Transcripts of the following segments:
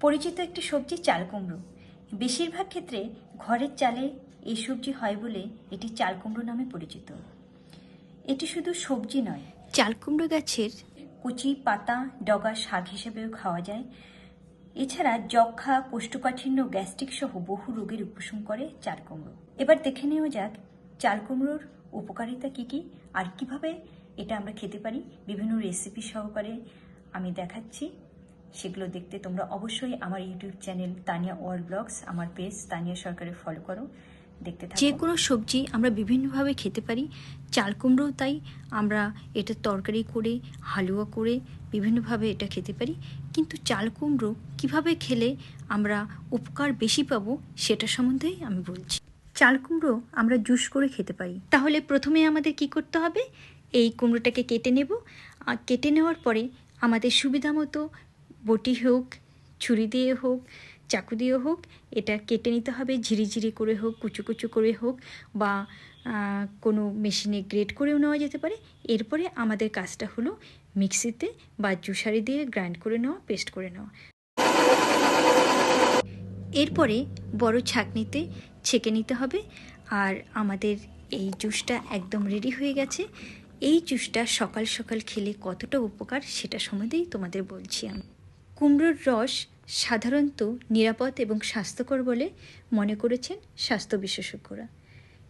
পরিচিত একটি সবজি চাল কুমড়ো। বেশিরভাগ ক্ষেত্রে ঘরের চালে এই সবজি হয় বলে এটি চাল কুমড়ো নামে পরিচিত। এটি শুধু সবজি নয়। চাল কুমড়ো গাছের কুচি পাতা ডগা শাক হিসেবেও খাওয়া যায়। এছাড়া যক্ষা কোষ্ঠকাঠিন্য গ্যাস্ট্রিক সহ বহু রোগের উপশম করে চাল কুমড়ো। এবার দেখে নেওয়া যাক চাল কুমড়োর উপকারিতা কি কি আর কীভাবে এটা আমরা খেতে পারি। বিভিন্ন রেসিপি সহকারে আমি দেখাচ্ছি। সেগুলো দেখতে তোমরা অবশ্যই আমার YouTube channel Tania world blogs, আমার পেজ তানিয়া সরকারের ফলো করো। দেখতে যে কোনো সবজি আমরা বিভিন্নভাবে খেতে পারি, চাল কুমড়োও তাই, আমরা এটা তরকারি করে, হালুয়া করে বিভিন্নভাবে এটা খেতে পারি। কিন্তু চাল কুমড়ো কীভাবে খেলে আমরা উপকার বেশি পাবো সেটা সম্বন্ধেই আমি বলছি। চাল কুমড়ো আমরা জুস করে খেতে পারি। তাহলে প্রথমে আমাদের কি করতে হবে? এই কুমড়োটাকে কেটে নেব। কেটে নেওয়ার পরে আমাদের সুবিধা মতো বটি হোক, ছুরি দিয়ে হোক, চাকু দিয়ে হোক, এটা কেটে নিতে হবে, ঝিরিঝিরি করে হোক, কুচু কুচু করে হোক বা কোনো মেশিনে গ্রেড করেও নেওয়া যেতে পারে। এরপরে আমাদের কাজটা হলো মিক্সিতে বা জুসারি দিয়ে গ্রাইন্ড করে নেওয়া, পেস্ট করে নেওয়া। এরপরে বড় ছাঁকনিতে ছেঁকে নিতে হবে আর আমাদের এই জুসটা একদম রেডি হয়ে গেছে। এই জুসটা সকাল সকাল খেলে কতটা উপকার সেটা সম্বন্ধেই তোমাদের বলছি আমি। কুমড়োর রস সাধারণত নিরাপদ এবং স্বাস্থ্যকর বলে মনে করেছেন স্বাস্থ্য বিশেষজ্ঞরা।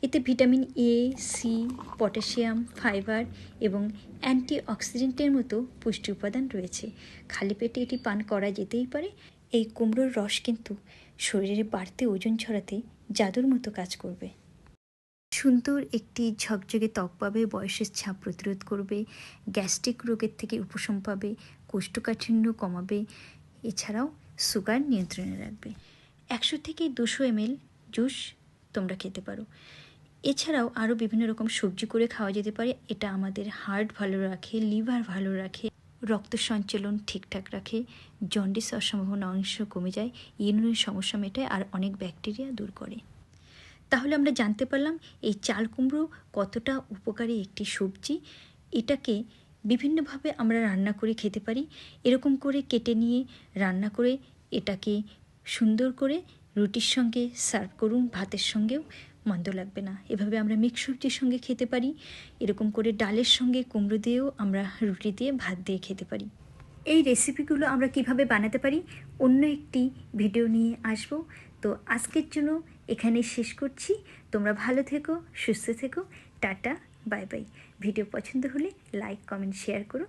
এতে vitamin A C potassium, fibre এবং অ্যান্টিঅক্সিডেন্টের মতো পুষ্টি উপাদান রয়েছে। খালি পেটে এটি পান করা যেতেই পারে। এই কুমড়োর রস কিন্তু শরীরে বাড়তে ওজন ছড়াতে জাদুর মতো কাজ করবে। সুন্দর একটি ঝকঝকে ত্বক পাবে, বয়সের ছাপ প্রতিরোধ করবে, গ্যাস্ট্রিক রোগের থেকে উপশম পাবে, কোষ্ঠকাঠিন্য কমাবে, এছাড়াও সুগার নিয়ন্ত্রণে রাখবে। একশো থেকে দুশো এমএল জুস তোমরা খেতে পারো। এছাড়াও আরও বিভিন্ন রকম সবজি করে খাওয়া যেতে পারে। এটা আমাদের হার্ট ভালো রাখে, লিভার ভালো রাখে, রক্ত সঞ্চালন ঠিকঠাক রাখে, জন্ডিস হওয়ার সম্ভাবনা অংশ কমে যায়, ইউরিনের সমস্যা মেটায়, আর অনেক ব্যাকটেরিয়া দূর করে। তাহলে আমরা জানতে পারলাম এই চাল কুমড়ো কতটা উপকারী একটি সবজি। এটাকে বিভিন্নভাবে আমরা রান্না করে খেতে পারি। এরকম করে কেটে নিয়ে রান্না করে এটাকে সুন্দর করে রুটির সঙ্গে সার্ভ করুন, ভাতের সঙ্গেও মন্দ লাগবে না। এভাবে আমরা মিক্স সবজির সঙ্গে খেতে পারি। এরকম করে ডালের সঙ্গে কুমড়ো দিয়েও আমরা রুটি দিয়ে ভাত দিয়ে খেতে পারি। এই রেসিপিগুলো আমরা কীভাবে বানাতে পারি, অন্য একটি ভিডিও নিয়ে আসব। তো আজকের জন্য এখানে শেষ করছি। তোমরা ভালো থেকো, সুস্থ থেকো। Tata, bye bye. ভিডিও পছন্দ হলে লাইক কমেন্ট শেয়ার করো।